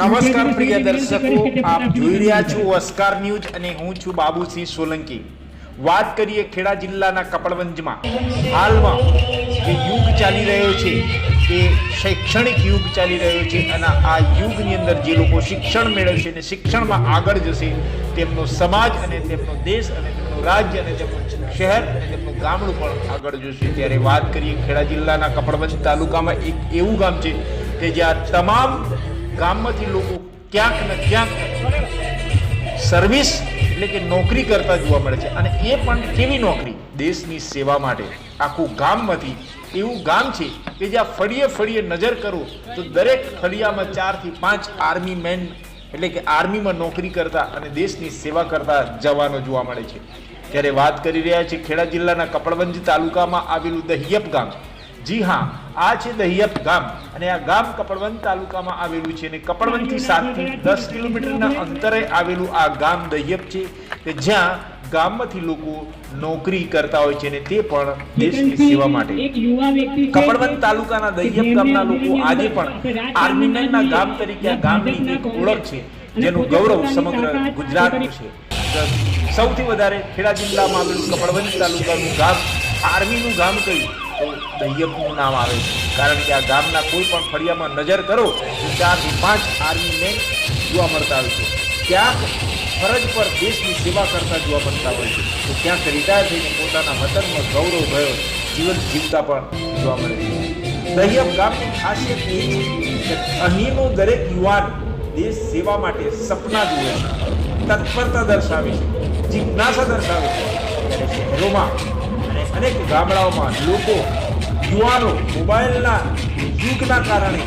નમસ્કાર પ્રિય દર્શકો આપ જોઈ રહ્યા છો ઓસ્કાર ન્યૂઝ અને હું છું બાબુસિંહ સોલંકી. વાત કરીએ ખેડા જિલ્લાના કપડવંજમાં. હાલમાં જે યુગ ચાલી રહ્યો છે તે શૈક્ષણિક યુગ ચાલી રહ્યો છે અને આ યુગની અંદર જે લોકો શિક્ષણ મેળવશે અને શિક્ષણમાં આગળ જશે તેમનો સમાજ અને તેમનો દેશ અને તેમનું રાજ્ય અને તેમનું શહેર અને તેમનું ગામડું પણ આગળ જશે. ત્યારે વાત કરીએ ખેડા જિલ્લાના કપડવંજ તાલુકામાં એક એવું ગામ છે કે જ્યાં તમામ ગામમાંથી લોકો ક્યાંક ને ક્યાંક સર્વિસ એટલે કે નોકરી કરતા જોવા મળે છે. અને એ પણ કેવી નોકરી? દેશની સેવા માટે. આખું ગામમાંથી એવું ગામ છે કે જ્યાં ફળીએ ફળીએ નજર કરો તો દરેક ફળિયામાં ચારથી પાંચ આર્મી મેન એટલે કે આર્મીમાં નોકરી કરતા અને દેશની સેવા કરતા જવાનો જોવા મળે છે. ત્યારે વાત કરી રહ્યા છે ખેડા જિલ્લાના કપડવંજ તાલુકામાં આવેલું દહિયપ ગામ. જી હા આ છે દહિયપ ગામ અને આ ગામ કપડવંજ તાલુકામાં આવેલું છે અને કપડવંજથી સાતથી દસ કિલોમીટરના અંતરે આવેલું આ ગામ દહિયપ છે કે જ્યાં ગામમાંથી લોકો નોકરી કરતા હોય છે અને તે પણ દેશની સેવા માટે. કપડવંજ તાલુકાના દહિયપ ગામના લોકો આજે પણ આર્મીમેનના ગામ તરીકે આ ગામની એક ઓળખ છે? જેનું ગૌરવ સમગ્ર ગુજરાતનું છે. સૌથી વધારે ખેડા જિલ્લામાં આવેલું કપડવંજ તાલુકાનું ગામ આર્મીનું ગામ કહ્યું તો દહિયપનું નામ આવે છે. કારણ કે આ ગામના કોઈ પણ ફળિયામાં નજર કરો તો ચારથી પાંચ આર્મીને જોવા મળતા હોય છે. ક્યાંક ફરજ પર દેશની સેવા કરતા જોવા મળતા હોય છે. તો ક્યાંક રિટાયર થઈને પોતાના વતનનો ગૌરવ ભયો, જીવન જીવતા પણ જોવા મળે છે. દહિયપ ગામની ખાસિયત એ છે કે અહીંનો દરેક યુવાન દેશ સેવા માટે સપના જુએ છે. તત્પરતા દર્શાવે છે. જિજ્ઞાસા દર્શાવે છે. ત્યારે શહેરોમાં અનેક ગામડાઓમાં લોકો યુવાનો મોબાઈલના યુગના કારણે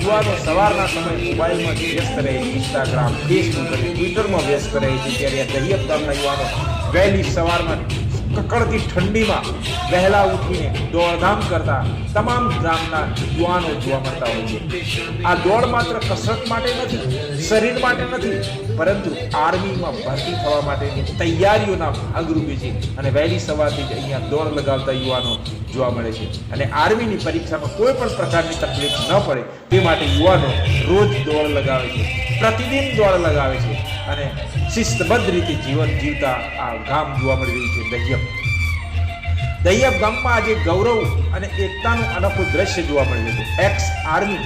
યુવાનો સવારના સમયે મોબાઈલમાં વ્યસ્ત રહે છે. ઇન્સ્ટાગ્રામ ફેસબુક અને ટ્વિટરમાં વ્યસ્ત રહે છે. ત્યારે આ ગામના યુવાનો વહેલી સવારમાં કકડતી ઠંડીમાં વહેલા ઉઠીને દોડધામ કરતા તમામ ગામના યુવાનો જોવા મળતા હોય છે. આ દોડ માત્ર કસરત માટે નથી, શરીર માટે નથી, પરંતુ આર્મીમાં ભરતી થવા માટેની તૈયારીઓના ભાગરૂપે છે અને વહેલી સવારથી જ અહીંયા દોડ લગાવતા યુવાનો જોવા મળે છે. અને આર્મીની પરીક્ષામાં કોઈ પણ પ્રકારની તકલીફ ન પડે તે માટે યુવાનો રોજ દોડ લગાવે છે. પ્રતિદિન દોડ લગાવે છે. અને શિસ્તબદ્ધ રીતે જીવન જીવતા આ ગામ જોવા મળી રહ્યું છે દહિયપ દહિયપ ગામમાં આજે ગૌરવ અને એકતાનું અનોખું દ્રશ્ય જોવા મળ્યું હતું એક્સ આર્મી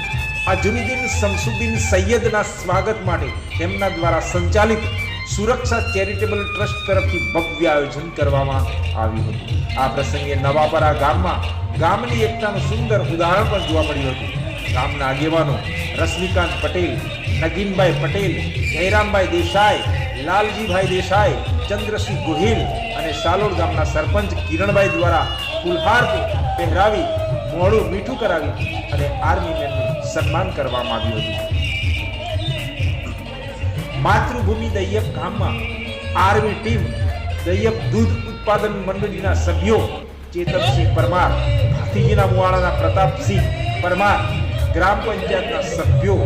અજરુદ્દીન શમસુદ્દીન સૈયદના સ્વાગત માટે તેમના દ્વારા સંચાલિત સુરક્ષા ચેરિટેબલ ટ્રસ્ટ તરફથી ભવ્ય આયોજન કરવામાં આવ્યું હતું. આ પ્રસંગે નવાપરા ગામમાં ગામની એકતાનું સુંદર ઉદાહરણ પણ જોવા મળ્યું હતું. ગામના આગેવાનો રશ્મિકાંત પટેલ નગીનભાઈ પટેલ જયરામભાઈ દેસાઈ લાલજીભાઈ દેસાઈ ચંદ્રસિંહ ગોહિલ અને સાલોડ ગામના સરપંચ કિરણભાઈ દ્વારા કુલહાર પહેરાવી મોડું મીઠું કરાવી અને આર્મી મેનનું સન્માન કરવામાં આવ્યું હતું. માતૃભૂમિ દૈયપ ગામમાં આર્મી ટીમ દૈયપ દૂધ ઉત્પાદન મંડળીના સભ્યો ચેતનસિંહ પરમાર, ભાતીજીના મુવાડાના પ્રતાપસિંહ પરમાર, ગ્રામ પંચાયતના સભ્યો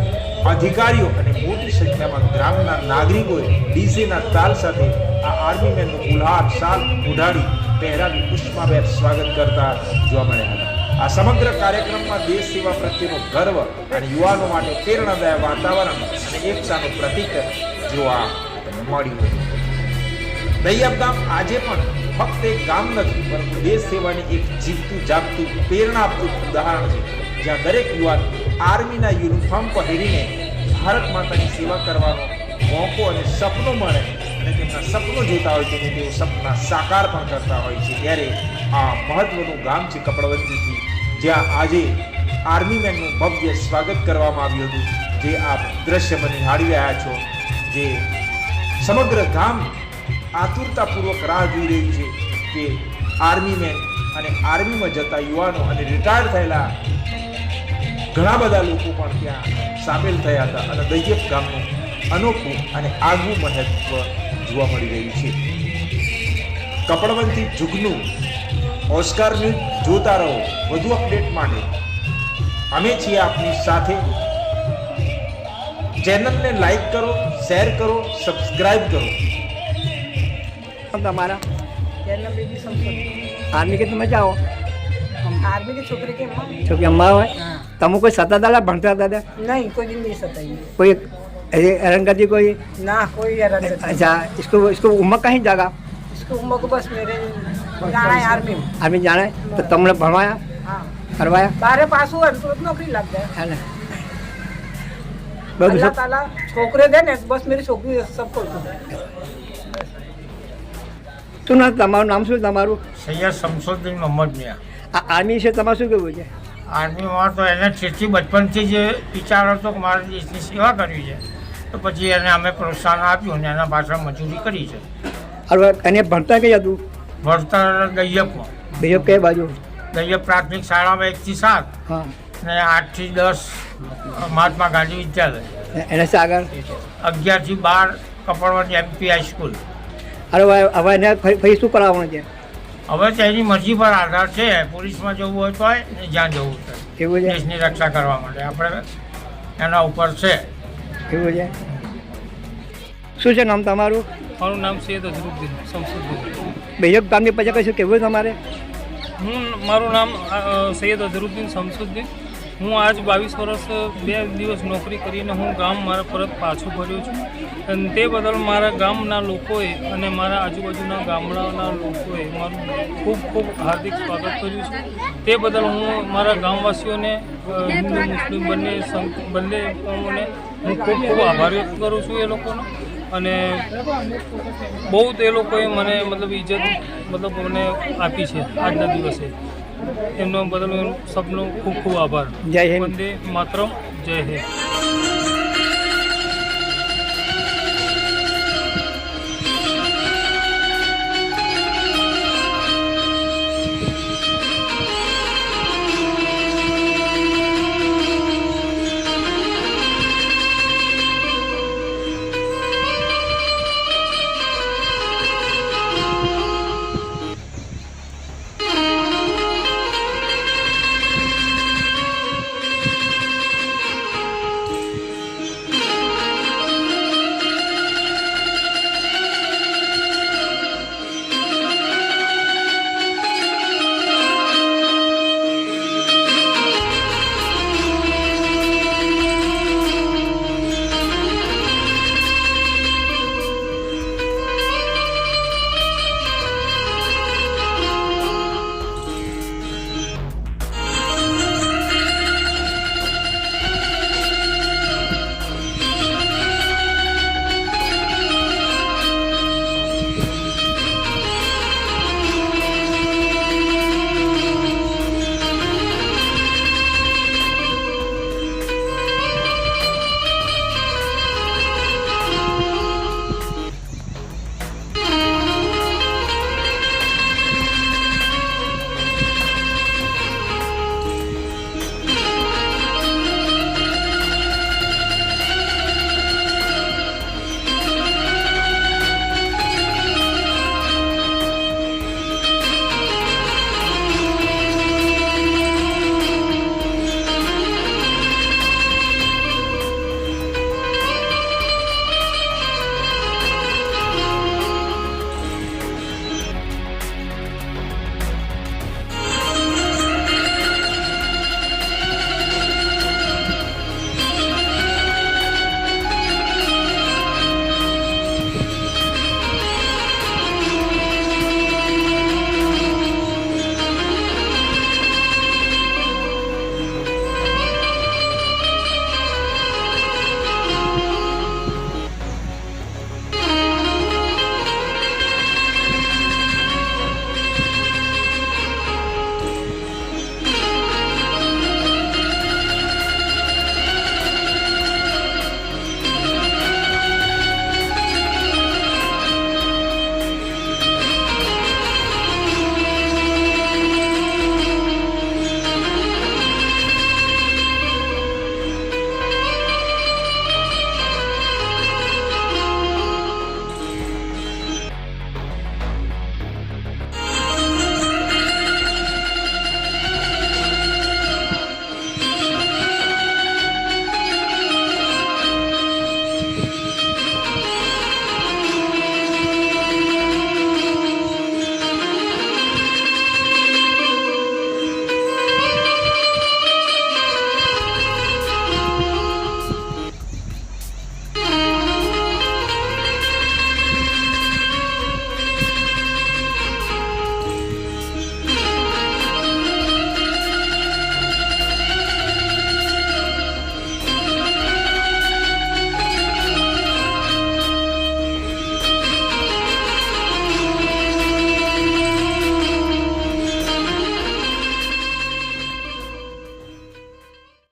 અધિકારીઓ અને મોટી સંખ્યામાં ગ્રામના નાગરિકોએ ડીસેના તાલ સાથે આ આર્મી મેનનું ઉલ્હાર શાલ ઉઢાડી પહેરાવી પુષ્પાભેર સ્વાગત કરતા જોવા મળ્યા હતા. આ સમગ્ર કાર્યક્રમમાં દેશ સેવા પ્રત્યેનો ગર્વ અને યુવાનો માટે પ્રેરણાદાયક વાતાવરણ અને એકતાનું પ્રતીક જોવા મળ્યું હતું. દૈયપ ગામ આજે પણ ફક્ત એક ગામ નથી, પરંતુ દેશ સેવાની એક જીવતું, જાગતું પ્રેરણા આપતું ઉદાહરણ છે, જ્યાં દરેક યુવાન આર્મીના યુનિફોર્મ પહેરીને ભારત માતાની સેવા કરવાનો મોકો અને સપનો મળે અને તેમના સપનો જોતા હોય છે અને તેઓ સપના સાકાર પણ કરતા હોય છે. ત્યારે આ મહત્વનું ગામ છે કપડવંતીથી, જ્યાં આજે આર્મી મેનનું ભવ્ય સ્વાગત કરવામાં આવ્યું હતું. જે આપ દ્રશ્ય મને નિહાળી રહ્યા છો, જે સમગ્ર ગામ આતુરતાપૂર્વક રાહ જોઈ રહ્યું છે કે આર્મી મેન અને આર્મીમાં જતા યુવાનો અને રિટાયર થયેલા ઘણા બધા લોકો પણ ત્યાં સામેલ થયા હતા અને દૈયપ ગામનું અનોખું અને આગવું મહત્વ જોવા મળી રહ્યું છે. કપડવંતી જુગનું ઓસ્કાર ન્યૂઝ જોતા રહો વધુ અપડેટ માટે અમે છીએ આપની સાથે. ચેનલને લાઈક કરો શેર કરો સબસ્ક્રાઇબ કરો. તમારા આર્મી કે તમે જાઓ. આર્મી की छोकरी के माँ છો કે અમ્મા હોય हाँ તમે કોઈ સત્તા દાડા ભણતા દાદા नहीं कोई दिन नहीं सताई કોઈ ऐसे हैरानगति कोई ना कोई हैरान नहीं अच्छा इसको इसको उम्र कहीं जागा इसको उम्र को बस मेरे जाना है आर्मी में आदमी जाने तो तुमने भरवाया हाँ करवाया बारह पास हुआ तो तुरंत नौकरी लग जाए है ना બધું अल्लाह सब ताला छोकरे दे ने बस मेरी छोकरी सबको શું નામ તમારું નામ શું તમારું સૈયદ શમસુદ્દીન મોહમ્મદ મિયા આ આર્મી વિશે તમારે શું કહેવું છે? આર્મીમાં તો એને છેલ્લી બચપનથી જે વિચાર હતો કે મારે દેશની સેવા કરવી છે. તો પછી એને અમે પ્રોત્સાહન આપ્યું અને એના પાછળ મજૂરી કરી છે. હવે એને ભણતા કઈ હતું? ભણતર ગૈયપમાં. બીજો કઈ બાજુ? ગૈયપ પ્રાથમિક શાળામાં એકથી સાત. ને આઠથી દસ મહાત્મા ગાંધી વિદ્યાલય. એને છે આગળ? અગિયારથી બાર કપડવાની એમપી હાઈસ્કૂલ અરે હવે હવે એને ફરી શું કરાવવાનું છે? હવે તેની મરજી પર આધાર છે. પોલીસમાં જવું હોય તો હોય ને જ્યાં જવું છે. એવું છે? દેશની રક્ષા કરવા માટે. આપણે એના ઉપર છે. એવું છે? શું છે નામ તમારું? મારું નામ સૈયદ અઝરુદ્દીન શમસુદ્દીન. બેજક ગામની પછી કશું કેવું તમારે? હું મારું નામ સૈયદ અઝરુદ્દીન શમસુદ્દીન. હું આજ બાવીસ વર્ષ, બે દિવસ નોકરી કરીને હું ગામ મારા પરત પાછું ફર્યો છું. અને તે બદલ મારા ગામના લોકોએ અને મારા આજુબાજુના ગામડાના લોકોએ મારું ખૂબ ખૂબ હાર્દિક સ્વાગત કર્યું છે. તે બદલ હું મારા ગામવાસીઓને હિન્દુ, મુસ્લિમ બંને બંને કોમોને હું ખૂબ ખૂબ આભાર વ્યક્ત કરું છું એ લોકોનો. અને બહુ એ લોકોએ મને મતલબ ઇજ્જત મતલબ મને આપી છે આજના દિવસે. એમનો બદલ સબનો ખૂબ ખૂબ આભાર. જય હિન્દ. વંદે માતરમ જય હિન્દ.